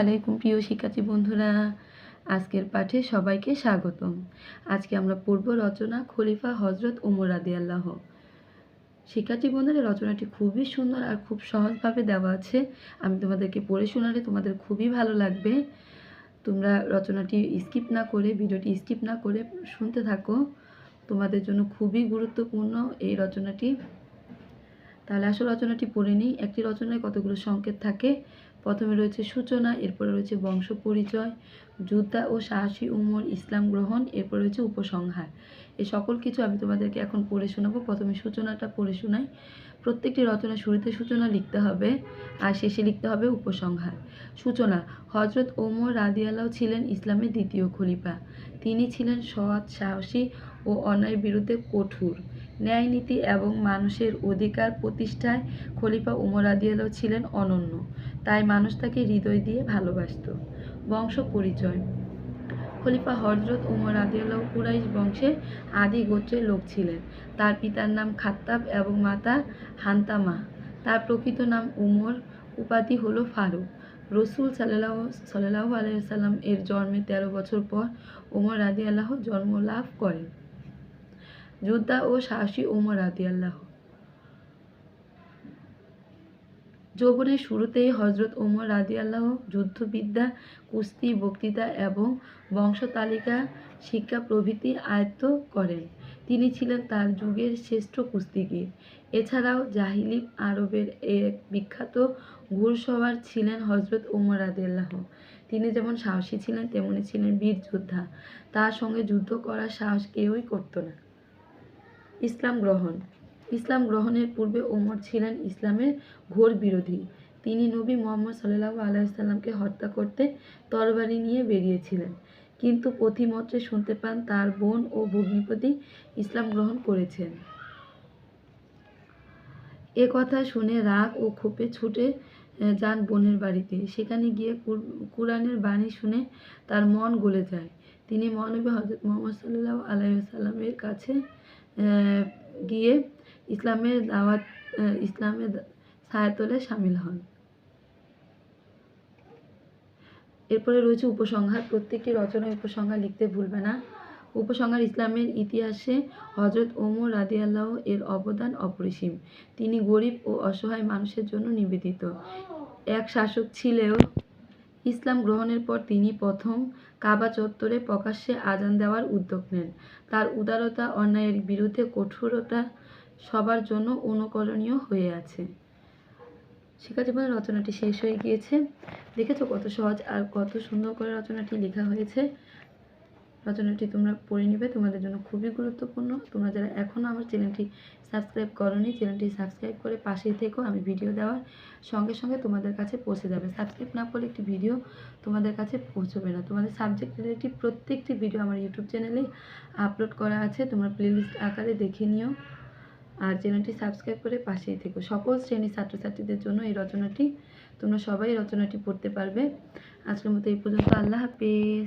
আলাইকুম, প্রিয় শিক্ষার্থী বন্ধুরা। আজকের পাঠে সবাইকে স্বাগতম। আজকে আমরা পূর্ব রচনা খলিফা হজরত উমর রাদি আল্লাহ শিক্ষার্থী বন্ধুরা, রচনাটি খুবই সুন্দর আর খুব সহজভাবে দেওয়া আছে। আমি তোমাদেরকে পড়ে শোনালে তোমাদের খুবই ভালো লাগবে। তোমরা রচনাটি স্কিপ না করে, ভিডিওটি স্কিপ না করে শুনতে থাকো। তোমাদের জন্য খুবই গুরুত্বপূর্ণ এই রচনাটি। তাহলে আসল রচনাটি পড়ে নিই। একটি রচনায় কতগুলো সংকেত থাকে? প্রথমে রয়েছে সূচনা, এরপরে রয়েছে বংশ পরিচয় যোদ্ধা ও সাহসী উমর, ইসলাম গ্রহণ, এরপর রয়েছে উপসংহার। এই সকল কিছু আমি তোমাদেরকে এখন পড়ে শোনাবো। প্রথমে সূচনাটা পড়ে শোনাই। প্রত্যেকটি রচনা শুরুতে সূচনা লিখতে হবে আর শেষে লিখতে হবে উপসংহার। সূচনা হজরত ওমর রাদিয়াল্লাহ ছিলেন ইসলামের দ্বিতীয় খলিফা। তিনি ছিলেন সৎ, সাহসী ও অন্যায়ের বিরুদ্ধে কঠোর। ন্যায় নীতি এবং মানুষের অধিকার প্রতিষ্ঠায় খলিফা উমর রাদিয়াল্লাহ ছিলেন অনন্য। তাই মানুষ তাকে হৃদয় দিয়ে ভালোবাসত। বংশ পরিচয়। খলিফা হজরত উমর রাদিয়াল্লাহ কুরাইশ বংশের আদি গোত্রের লোক ছিলেন। তার পিতার নাম খাত্তাব এবং মাতা হান্তামা। তার প্রকৃত নাম উমর, উপাধি হল ফারুক। রসুল সাল্লাহ সাল্লাহ আলাইসাল্লাম এর জন্মের তেরো বছর পর উমর রাদি আল্লাহ জন্ম লাভ করেন। যোদ্ধা ও সাহসী উমর রাদি আল্লাহ যৌবনের শুরুতেই হজরত ওমর রাদি আল্লাহ যুদ্ধবিদ্যা, কুস্তি, বক্তৃতা এবং বংশতালিকা, শিক্ষা প্রভৃতি আয়ত্ত করেন। তিনি ছিলেন তার যুগের শ্রেষ্ঠ কুস্তিগীর। এছাড়াও জাহিলি আরবের এক বিখ্যাত ঘুরসওয়ার ছিলেন হজরত ওমর রাদিয়াল্লাহ তিনি যেমন সাহসী ছিলেন, তেমনি ছিলেন বীর যোদ্ধা। তার সঙ্গে যুদ্ধ করার সাহস কেউই করতো না। ইসলাম গ্রহণ। ইসলাম গ্রহণের পূর্বে ওমর ছিলেন ইসলামের ঘোর বিরোধী। তিনি নবী মোহাম্মদ সাল্লাহ আলাইসাল্লামকে হত্যা করতে তরবারি নিয়ে বেরিয়েছিলেন। কিন্তু পথিমত্রে শুনতে পান তার বোন ও ভগ্নিপতি ইসলাম গ্রহণ করেছেন। এ কথা শুনে রাগ ও ক্ষোভে ছুটে যান বোনের বাড়িতে। সেখানে গিয়ে কুর- কুরআনের বাণী শুনে তার মন গলে যায়। তিনি মহানবী হজরত মোহাম্মদ সাল্লাহ আলাইসাল্লামের কাছে গিয়ে ইসলামের দাওয়াত ইসলামের ছায়াতলে সামিল হন। এরপরে রয়েছে উপসংহার। প্রত্যেকটি রচনায় উপসংহার লিখতে ভুলবে না। উপসংহার ইসলামের ইতিহাসে হজরত ওমর রাদিয়াল্লাহ এর অবদান অপরিসীম। তিনি গরিব ও অসহায় মানুষের জন্য নিবেদিত। এক শাসক ছিলেও ইসলাম গ্রহণের পর তিনি প্রথম কাবা চত্বরে প্রকাশ্যে আজান দেওয়ার উদ্যোগ নেন। তার উদারতা, অন্যায়ের বিরুদ্ধে কঠোরতা সবার জন্য অনুকরণীয় হয়ে আছে। শিক্ষাজীবনের রচনাটি শেষ হয়ে গিয়েছে। দেখেছ কত সহজ আর কত সুন্দর করে রচনাটি লেখা হয়েছে। রচনাটি তোমরা পড়ে নিবে। তোমাদের জন্য খুবই গুরুত্বপূর্ণ। তোমরা যারা এখনও আমার চ্যানেলটি সাবস্ক্রাইব করনি, চ্যানেলটি সাবস্ক্রাইব করে পাশেই থেকো। আমি ভিডিও দেওয়ার সঙ্গে সঙ্গে তোমাদের কাছে পৌঁছে যাবে। সাবস্ক্রাইব না করলে একটি ভিডিও তোমাদের কাছে পৌঁছবে না। তোমাদের সাবজেক্ট রিলেটিভ প্রত্যেকটি ভিডিও আমার ইউটিউব চ্যানেলে আপলোড করা আছে। তোমরা প্লেলিস্ট আকারে দেখে নিও আর চ্যানেলটি সাবস্ক্রাইব করে পাশেই থেকো। সকল শ্রেণির ছাত্রছাত্রীদের জন্য এই রচনাটি, তোমরা সবাই রচনাটি পড়তে পারবে। আজকের মতো এই পর্যন্ত। আল্লাহ হাফেজ।